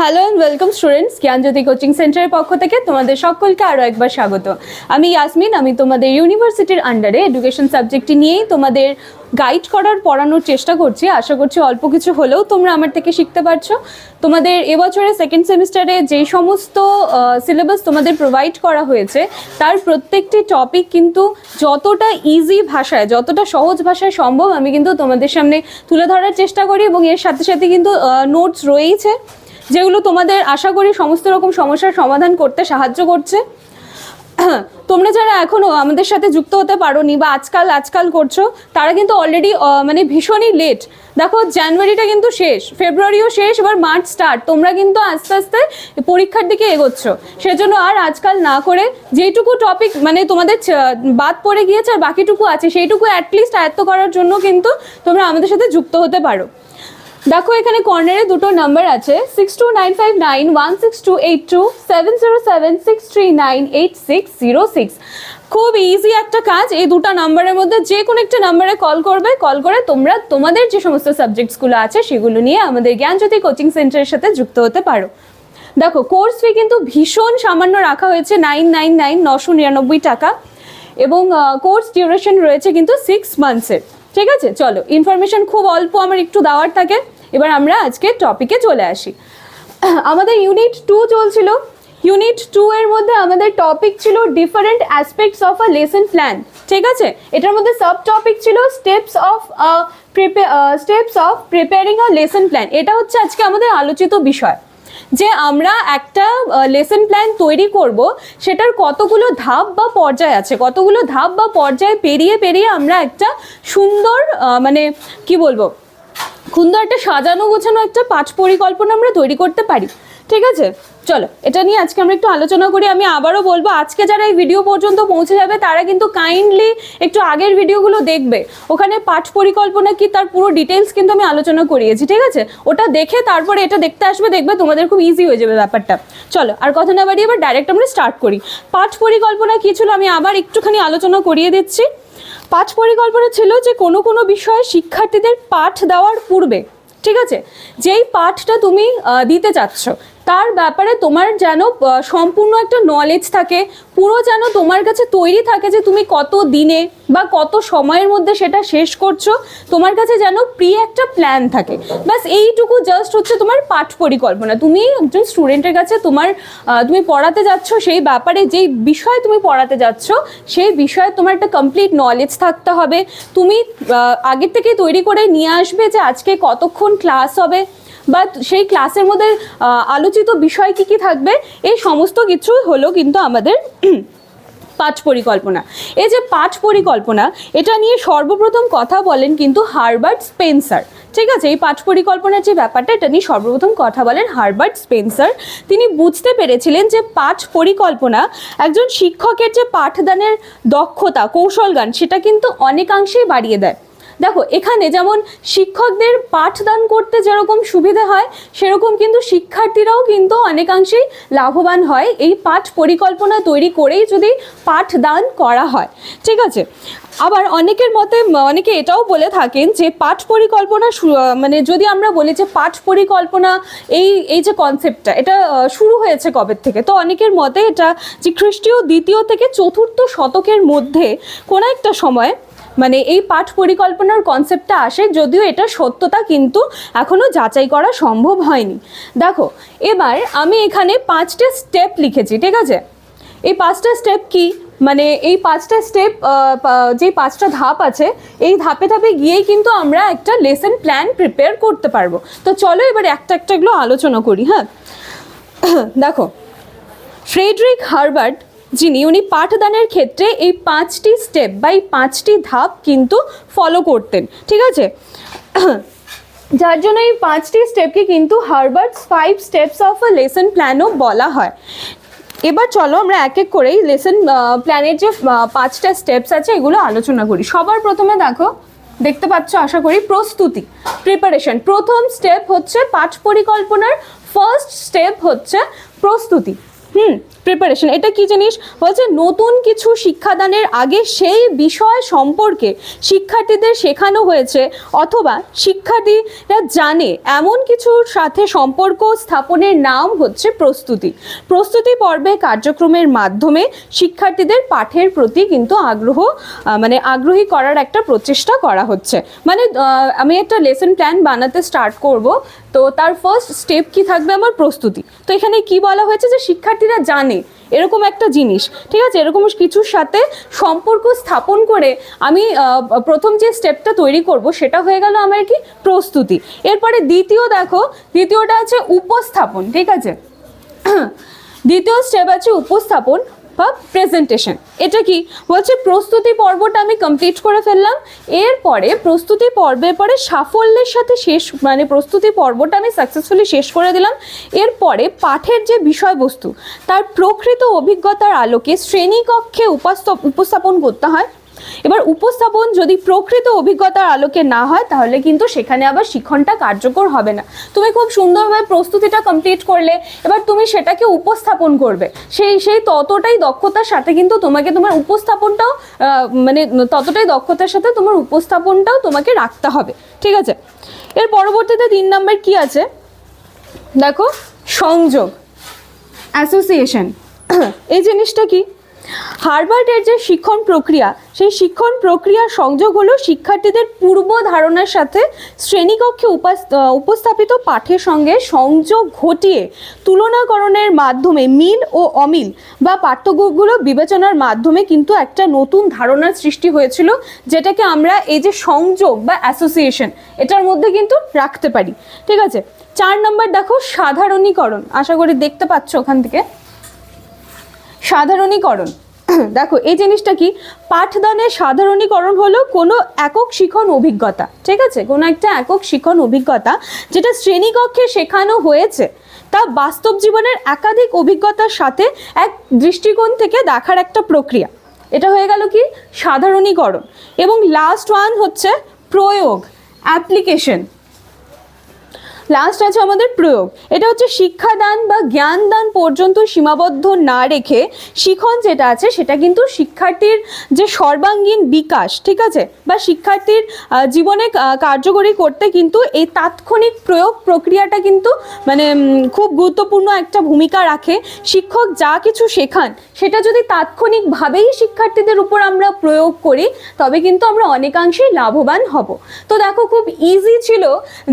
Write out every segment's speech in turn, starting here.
Hello and welcome students Gyanjyoti coaching সেন্টারের পক্ষ থেকে তোমাদের সকলকে আরও একবার স্বাগত। আমি ইয়াসমিন আমি তোমাদের ইউনিভার্সিটির আন্ডারে এডুকেশন সাবজেক্টটি নিয়েই তোমাদের গাইড করার, পড়ানোর চেষ্টা করছি। আশা করছি অল্প কিছু হলেও তোমরা আমার থেকে শিখতে পারছ। তোমাদের এবছরে সেকেন্ড সেমিস্টারে যেই সমস্ত সিলেবাস তোমাদের প্রোভাইড করা হয়েছে, তার প্রত্যেকটি টপিক কিন্তু যতটা ইজি ভাষায়, যতটা সহজ ভাষায় সম্ভব আমি কিন্তু তোমাদের সামনে তুলে ধরার চেষ্টা করি এবং এর সাথে সাথে কিন্তু নোটস রয়েইছে। যেগুলো তোমাদের আশা করি সমস্ত রকম সমস্যার সমাধান করতে সাহায্য করছে। তোমরা যারা এখনও আমাদের সাথে যুক্ত হতে পারোনি বা আজকাল আজকাল করছ, তারা কিন্তু অলরেডি মানে ভীষণই লেট দেখো, জানুয়ারিটা কিন্তু শেষ, ফেব্রুয়ারিও শেষ, এবার মার্চ স্টার্ট তোমরা কিন্তু আস্তে আস্তে পরীক্ষার দিকে এগোচ্ছ। সেজন্য আর আজকাল না করে যেইটুকু টপিক মানে তোমাদের বাদ পড়ে গিয়েছে আর বাকিটুকু আছে, সেইটুকু অ্যাটলিস্ট আয়ত্ত করার জন্য কিন্তু তোমরা আমাদের সাথে যুক্ত হতে পারো। দেখো, এখানে কর্নারে দুটো নাম্বার আছে six two nine five nine one six two eight two seven zero seven six three nine eight six zero six খুব ইজি একটা কাজ, এই দুটো নাম্বারের মধ্যে যে কোনো একটা নাম্বারে কল করবে কল করে তোমরা তোমাদের যে সমস্ত সাবজেক্টসগুলো আছে, সেগুলো নিয়ে আমাদের জ্ঞানজ্যোতি কোচিং সেন্টারের সাথে যুক্ত হতে পারো। দেখো কোর্স ফি কিন্তু ভীষণ সামান্য রাখা হয়েছে নাইন নাইন নাইন নশো নিরানব্বই টাকা। এবং কোর্স ডিউরেশন রয়েছে কিন্তু সিক্স মান্থসের ঠিক আছে? চলো ইনফরমেশন খুব অল্প, আমার একটু দেওয়ার থাকে। এবার আমরা আজকে টপিকে চলে আসি। আমাদের ইউনিট টু চলছিল। ইউনিট টু এর মধ্যে আমাদের টপিক ছিল different aspects of a lesson plan ঠিক আছে? এটার মধ্যে সাব টপিক ছিল steps of steps of preparing a lesson plan এটা হচ্ছে আজকে আমাদের আলোচিত বিষয়। যে আমরা একটা লেসন প্ল্যান তৈরি করব, সেটার কতগুলো ধাপ বা পর্যায় আছে, কতগুলো ধাপ বা পর্যায় পেরিয়ে পেরিয়ে আমরা একটা সুন্দর মানে কি বলব সুন্দর একটা সাজানো গোছানো একটা পাঠ পরিকল্পনা আমরা তৈরি করতে পারি। ঠিক আছে? চলো, এটা নিয়ে আজকে আমরা একটু আলোচনা করি। আমি আবারও বলব, আজকে যারা এই ভিডিও পর্যন্ত পৌঁছে যাবে, তারা কিন্তু কাইন্ডলি একটু আগের ভিডিওগুলো দেখবে। ওখানে পাঠ পরিকল্পনা কি তার পুরো ডিটেলস কিন্তু আমি আলোচনা করিয়েছি, ঠিক আছে? ওটা দেখে তারপরে এটা দেখতে আসবে, দেখবে তোমাদের খুব ইজি হয়ে যাবে ব্যাপারটা। চলো, আর কথা না বাড়িয়ে এবার ডাইরেক্ট আমরা স্টার্ট করি। পাঠ পরিকল্পনা কি ছিল আমি আবার একটুখানি আলোচনা করিয়ে দিচ্ছি। পাঠ পরিকল্পনা ছিল যে কোনো কোনো বিষয়ে শিক্ষার্থীদের পাঠ দেওয়ার পূর্বে, ঠিক আছে? যেই পাঠটা তুমি দিতে চাচ্ছ, তার ব্যাপারে তোমার যেন সম্পূর্ণ একটা নলেজ থাকে পুরো যেন তোমার কাছে তৈরি থাকে যে তুমি কত দিনে বা কত সময়ের মধ্যে সেটা শেষ করছ, তোমার কাছে যেন প্রি একটা প্ল্যান থাকে। ব্যাস, এইটুকু জাস্ট হচ্ছে তোমার পাঠ পরিকল্পনা। তুমি একজন স্টুডেন্টের কাছে তোমার তুমি পড়াতে যাচ্ছ, সেই ব্যাপারে যেই বিষয় তুমি পড়াতে যাচ্ছ, সেই বিষয়ে তোমার একটা কমপ্লিট নলেজ থাকতে হবে। তুমি আগের থেকেই তৈরি করে নিয়ে আসবে যে আজকে কতক্ষণ ক্লাস হবে, বা সেই ক্লাসের মধ্যে আলোচিত বিষয় কি কি থাকবে, এই সমস্ত কিছু হলো কিন্তু আমাদের পাঠ পরিকল্পনা। এই যে পাঁচ পরিকল্পনা, এটা নিয়ে সর্বপ্রথম কথা বলেন কিন্তু হারবার্ট স্পেন্সার। ঠিক আছে? এই পাঁচ পরিকল্পনার যে ব্যাপারটা, এটা নিয়ে সর্বপ্রথম কথা বলেন হারবার্ট স্পেন্সার। তিনি বুঝতে পেরেছিলেন যে পাঁচ পরিকল্পনা একজন শিক্ষকের যে পাঠদানের দক্ষতা, কৌশলগান, সেটা কিন্তু অনেকাংশেই বাড়িয়ে দেয়। দেখো, এখানে যেমন শিক্ষকদের পাঠদান করতে যেরকম সুবিধে হয়, সেরকম কিন্তু শিক্ষার্থীরাও কিন্তু অনেকাংশেই লাভবান হয়। এই পাঠ পরিকল্পনা তৈরি করেই যদি পাঠদান করা হয়। ঠিক আছে? আবার অনেকের মতে, অনেকে এটাও বলে থাকেন যে, পাঠ পরিকল্পনা মানে যদি আমরা বলি যে, পাঠ পরিকল্পনা এই এই যে কনসেপ্টটা এটা শুরু হয়েছে কবে থেকে? তো অনেকের মতে এটা যে, খ্রিস্টীয় দ্বিতীয় থেকে চতুর্থ শতকের মধ্যে কোনো একটা সময় মানে এই পাঠ পরিকল্পনার কনসেপ্টটা আসে যদিও এটা সত্যতা, কিন্তু এখনও যাচাই করা সম্ভব হয়নি। দেখো, এবার আমি এখানে পাঁচটা স্টেপ লিখেছি, ঠিক আছে? এই পাঁচটা স্টেপ কি? মানে এই পাঁচটা স্টেপ যে পাঁচটা ধাপ আছে, এই ধাপে ধাপে গিয়েই কিন্তু আমরা একটা লেসন প্ল্যান প্রিপেয়ার করতে পারব। তো চলো এবার একটা একটা এগুলো আলোচনা করি হ্যাঁ? দেখো, ফ্রেডরিক হারবার্ট যিনি, উনি পাঠদানের ক্ষেত্রে এই পাঁচটি স্টেপ বা এই পাঁচটি ধাপ কিন্তু ফলো করতেন, ঠিক আছে? যার জন্য এই পাঁচটি স্টেপকে কিন্তু Herbart's five steps of a lesson প্ল্যানও বলা হয়। এবার চলো আমরা এক এক করেই লেসন প্ল্যানের যে পাঁচটা স্টেপস আছে, এগুলো আলোচনা করি। সবার প্রথমে দেখো, দেখতে পাচ্ছ, আশা করি প্রস্তুতি প্রিপারেশন প্রথম স্টেপ হচ্ছে পাঠ পরিকল্পনার ফার্স্ট স্টেপ হচ্ছে প্রস্তুতি। হুম প্রিপারেশন এটা কি জিনিস? বলছে নতুন কিছু শিক্ষাদানের আগে সেই বিষয় সম্পর্কে শিক্ষার্থীদের শেখানো হয়েছে অথবা শিক্ষার্থীরা জানে এমন কিছুর সাথে সম্পর্ক স্থাপনের নাম হচ্ছে প্রস্তুতি। প্রস্তুতি পর্বে কার্যক্রমের মাধ্যমে শিক্ষার্থীদের পাঠের প্রতি কিন্তু আগ্রহ মানে আগ্রহী করার একটা প্রচেষ্টা করা হচ্ছে। মানে আমি একটা লেসন প্ল্যান বানাতে স্টার্ট করব। তো তার ফার্স্ট স্টেপ কি থাকবে আমার প্রস্তুতি। তো এখানে কি বলা হয়েছে যে শিক্ষার্থীরা জানে এরকম একটা জিনিস, ঠিক আছে? এরকম কিছুর সাথে সম্পর্ক স্থাপন করে আমি প্রথম যে স্টেপটা তৈরি করব সেটা হয়ে গেল আমার কি প্রস্তুতি। এরপরে দ্বিতীয় দেখো, দ্বিতীয়টা আছে উপস্থাপন, ঠিক আছে? দ্বিতীয় স্টেপ আছে উপস্থাপন। বা প্রেজেন্টেশন এটা কি? বলছে, প্রস্তুতি পর্বটা আমি কমপ্লিট করে ফেললাম। এরপরে প্রস্তুতি পর্বের পরে সাফল্যের সাথে শেষ মানে প্রস্তুতি পর্বটা আমি সাকসেসফুলি শেষ করে দিলাম। এরপরে পাঠের যে বিষয়বস্তু, তার প্রকৃত অভিজ্ঞতার আলোকে শ্রেণীকক্ষে উপস্থাপন করতে হয়। এবার উপস্থাপন যদি প্রকৃত অভিজ্ঞতার আলোকে না হয়, তাহলে কিন্তু সেখানে আবার শিক্ষণটা কার্যকর হবে না। তুমি খুব সুন্দরভাবে প্রস্তুতিটা কমপ্লিট করলে, এবার তুমি সেটাকে উপস্থাপন করবে। সেই সেই ততটাই দক্ষতার সাথে কিন্তু তোমাকে তোমার উপস্থাপনটাও মানে ততটাই দক্ষতার সাথে তোমার উপস্থাপনটাও তোমাকে রাখতে হবে। ঠিক আছে? এর পরবর্তীতে তিন নম্বর কি আছে? দেখো, সংযোগ অ্যাসোসিয়েশন এই জিনিসটা কি? হার্ভার্ডের যে শিক্ষণ প্রক্রিয়া, সেই শিক্ষণ প্রক্রিয়ার সংযোগ হলো শিক্ষার্থীদের পূর্ব ধারণার সাথে শ্রেণীকক্ষে উপাস- উপস্থাপিত পাঠের সঙ্গে সংযোগ ঘটিয়ে তুলনাকরণের মাধ্যমে মিল ও অমিল বা পার্থক্যগুলো বিবেচনার মাধ্যমে কিন্তু একটা নতুন ধারণার সৃষ্টি হয়েছিল, যেটাকে আমরা এই যে সংযোগ বা অ্যাসোসিয়েশন এটার মধ্যে কিন্তু রাখতে পারি। ঠিক আছে? চার নম্বর দেখো সাধারণীকরণ। আশা করি দেখতে পাচ্ছ ওখান থেকে। সাধারণীকরণ। দেখো, এই জিনিসটা কি? পাঠদানের সাধারণীকরণ হলো কোনো একক শিখন অভিজ্ঞতা, ঠিক আছে? কোনো একটা একক শিখন অভিজ্ঞতা যেটা শ্রেণীকক্ষে শেখানো হয়েছে, তা বাস্তব জীবনের একাধিক অভিজ্ঞতার সাথে এক দৃষ্টিকোণ থেকে দেখার একটা প্রক্রিয়া। এটা হয়ে গেল কি? সাধারণীকরণ। এবং লাস্ট ওয়ান হচ্ছে প্রয়োগ অ্যাপ্লিকেশন লাস্ট আছে আমাদের প্রয়োগ। এটা হচ্ছে শিক্ষাদান বা জ্ঞানদান পর্যন্ত সীমাবদ্ধ না রেখে শিখন যেটা আছে, সেটা কিন্তু শিক্ষার্থীর যে সর্বাঙ্গীন বিকাশ, ঠিক আছে? বা শিক্ষার্থীর জীবনে কার্যকরী করতে কিন্তু এই তাৎক্ষণিক প্রয়োগ প্রক্রিয়াটা কিন্তু মানে খুব গুরুত্বপূর্ণ একটা ভূমিকা রাখে। শিক্ষক যা কিছু শেখান, সেটা যদি তাৎক্ষণিকভাবেই শিক্ষার্থীদের উপর আমরা প্রয়োগ করি, তবে কিন্তু আমরা অনেকাংশেই লাভবান হব। তো দেখো, খুব ইজি ছিল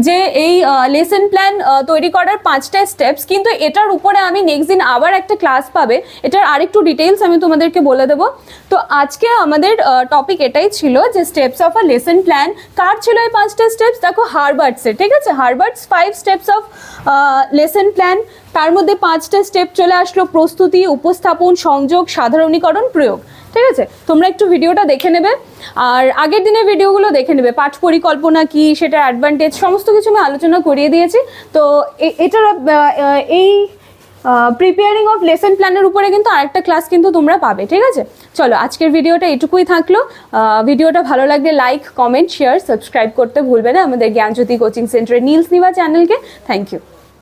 যে এই লেসন প্ল্যান তৈরি করার পাঁচটা স্টেপস কিন্তু এটার উপরে আমি নেক্সট দিন আবার একটা ক্লাস পাবে। এটার আরেকটু ডিটেলস আমি তোমাদেরকে বলে দেবো। তো আজকে আমাদের টপিক এটাই ছিল যে steps of a lesson plan কার ছিল এই পাঁচটা স্টেপস দেখো হারবার্টসের, ঠিক আছে? Herbart's five steps of lesson plan তার মধ্যে পাঁচটা স্টেপ চলে আসলো, প্রস্তুতি, উপস্থাপন, সংযোগ, সাধারণীকরণ, প্রয়োগ। ঠিক আছে? তোমরা একটু ভিডিওটা দেখে নেবে। আর আগের দিনের ভিডিওগুলো দেখে নেবে। পাঠ পরিকল্পনা কি, সেটার অ্যাডভান্টেজ সমস্ত কিছু আমি আলোচনা করিয়ে দিয়েছি। তো এটার এই প্রিপেয়ারিং অফ লেসন প্ল্যানের উপরে কিন্তু আরেকটা ক্লাস কিন্তু তোমরা পাবে। ঠিক আছে? চলো, আজকের ভিডিওটা এটুকুই থাকল। ভিডিওটা ভালো লাগলে লাইক কমেন্ট শেয়ার সাবস্ক্রাইব করতে ভুলবে না। আমাদের জ্ঞানজ্যোতি কোচিং সেন্টারের নীলস নিবা চ্যানেলকে থ্যাংক ইউ